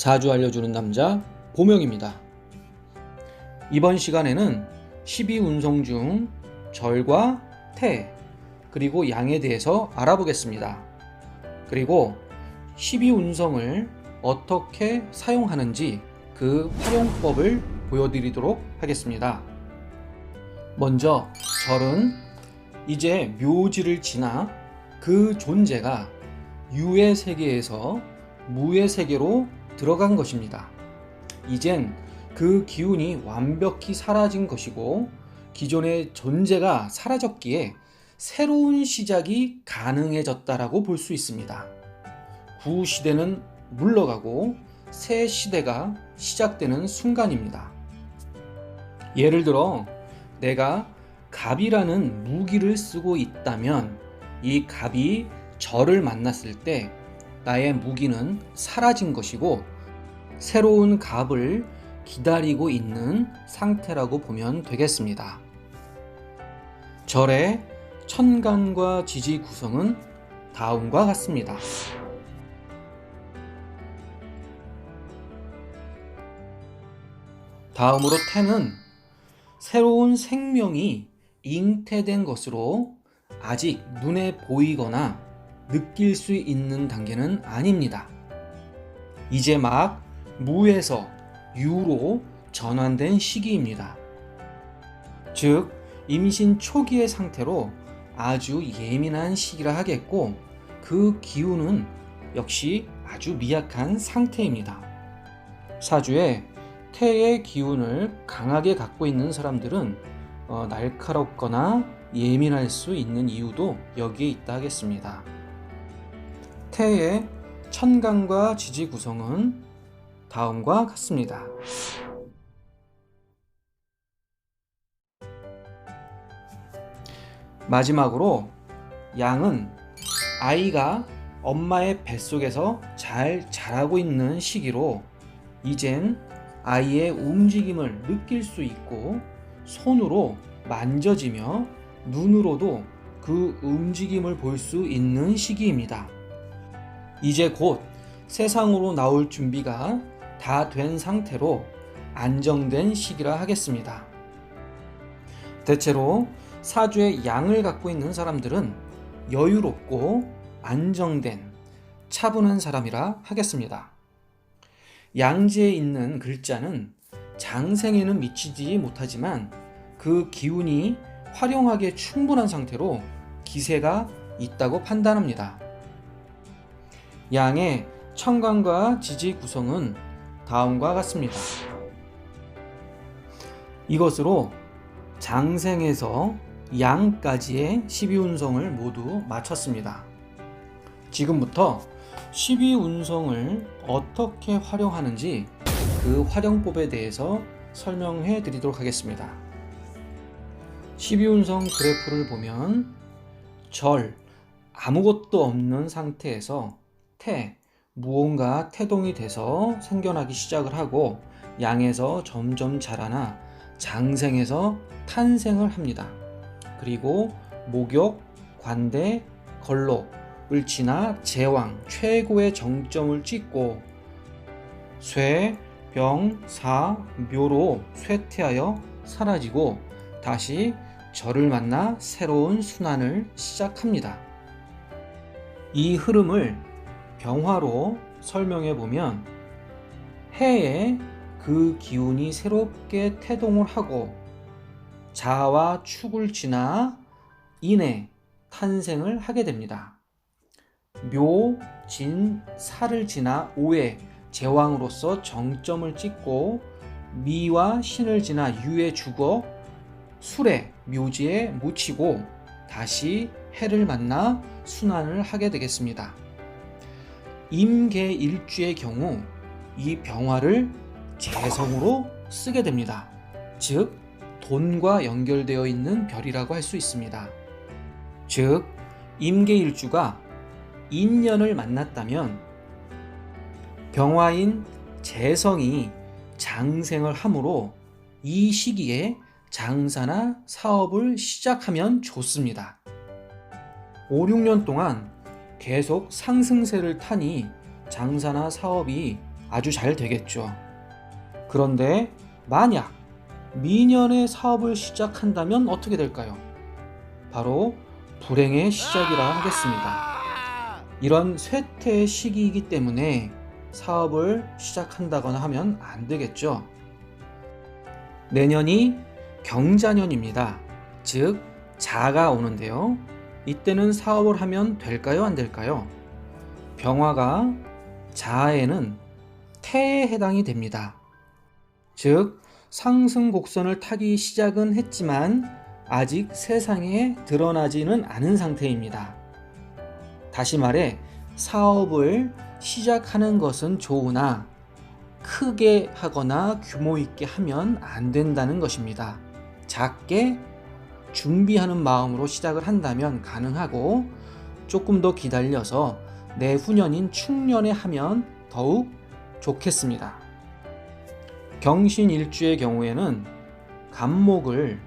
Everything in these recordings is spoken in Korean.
사주 알려주는 남자 보명입니다. 이번 시간에는 12운성 중 절과 태 그리고 양에 대해서 알아보겠습니다. 그리고 12운성을 어떻게 사용하는지 그 활용법을 보여드리도록 하겠습니다. 먼저 절은 이제 묘지를 지나 그 존재가 유의 세계에서 무의 세계로 들어간 것입니다. 이젠 그 기운이 완벽히 사라진 것이고 기존의 존재가 사라졌기에 새로운 시작이 가능해졌다라고 볼 수 있습니다. 구 시대는 물러가고 새 시대가 시작되는 순간입니다. 예를 들어 내가 갑이라는 무기를 쓰고 있다면 이 갑이 저를 만났을 때 나의 무기는 사라진 것이고 새로운 갑을 기다리고 있는 상태라고 보면 되겠습니다. 절의 천간과 지지 구성은 다음과 같습니다. 다음으로 태는 새로운 생명이 잉태된 것으로 아직 눈에 보이거나 느낄 수 있는 단계는 아닙니다. 이제 막 무에서 유로 전환된 시기입니다. 즉, 임신 초기의 상태로 아주 예민한 시기라 하겠고, 그 기운은 역시 아주 미약한 상태입니다. 사주에 태의 기운을 강하게 갖고 있는 사람들은 어, 날카롭거나 예민할 수 있는 이유도 여기에 있다 하겠습니다. 태의 천간과 지지 구성은 다음과 같습니다. 마지막으로 양은 아이가 엄마의 뱃속에서 잘 자라고 있는 시기로 이젠 아이의 움직임을 느낄 수 있고 손으로 만져지며 눈으로도 그 움직임을 볼 수 있는 시기입니다. 이제 곧 세상으로 나올 준비가 다 된 상태로 안정된 시기라 하겠습니다. 대체로 사주의 양을 갖고 있는 사람들은 여유롭고 안정된 차분한 사람이라 하겠습니다. 양지에 있는 글자는 장생에는 미치지 못하지만 그 기운이 활용하기에 충분한 상태로 기세가 있다고 판단합니다. 양의 천간과 지지 구성은 다음과 같습니다. 이것으로 장생에서 양까지의 12운성을 모두 마쳤습니다. 지금부터 12운성을 어떻게 활용하는지 그 활용법에 대해서 설명해 드리도록 하겠습니다. 12운성 그래프를 보면 절, 아무것도 없는 상태에서 태, 무언가 태동이 돼서 생겨나기 시작을 하고 양에서 점점 자라나 장생에서 탄생을 합니다. 그리고 목욕, 관대, 걸록을 지나 제왕 최고의 정점을 찍고 쇠, 병, 사, 묘로 쇠퇴하여 사라지고 다시 저를 만나 새로운 순환을 시작합니다. 이 흐름을 병화로 설명해 보면 해에 그 기운이 새롭게 태동을 하고 자와 축을 지나 인해 탄생을 하게 됩니다. 묘, 진, 사를 지나 오해 제왕으로서 정점을 찍고 미와 신을 지나 유에 죽어 술에 묘지에 묻히고 다시 해를 만나 순환을 하게 되겠습니다. 임계일주의 경우 이 병화를 재성으로 쓰게 됩니다. 즉 돈과 연결되어 있는 별이라고 할 수 있습니다. 즉 임계일주가 인연을 만났다면 병화인 재성이 장생을 하므로 이 시기에 장사나 사업을 시작하면 좋습니다. 5, 6년 동안 계속 상승세를 타니 장사나 사업이 아주 잘 되겠죠. 그런데 만약 미년에 사업을 시작한다면 어떻게 될까요? 바로 불행의 시작이라 하겠습니다. 이런 쇠퇴의 시기이기 때문에 사업을 시작한다거나 하면 안 되겠죠. 내년이 경자년입니다. 즉, 자가 오는데요. 이때는 사업을 하면 될까요? 안 될까요? 병화가 자에는 태에 해당이 됩니다. 즉, 상승 곡선을 타기 시작은 했지만 아직 세상에 드러나지는 않은 상태입니다. 다시 말해, 사업을 시작하는 것은 좋으나 크게 하거나 규모 있게 하면 안 된다는 것입니다. 작게 준비하는 마음으로 시작을 한다면 가능하고 조금 더 기다려서 내후년인 충년에 하면 더욱 좋겠습니다. 경신 일주의 경우에는 간목을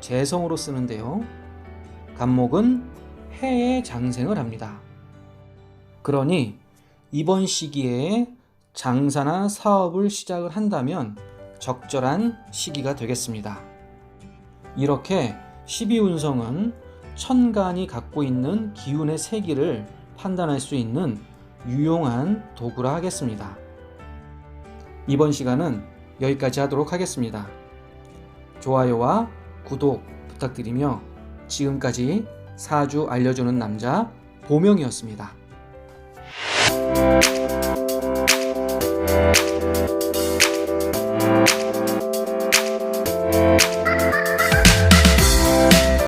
재성으로 쓰는데요. 간목은 해에 장생을 합니다. 그러니 이번 시기에 장사나 사업을 시작을 한다면 적절한 시기가 되겠습니다. 이렇게 12운성은 천간이 갖고 있는 기운의 세기를 판단할 수 있는 유용한 도구라 하겠습니다. 이번 시간은 여기까지 하도록 하겠습니다. 좋아요와 구독 부탁드리며 지금까지 사주 알려주는 남자 보명이었습니다.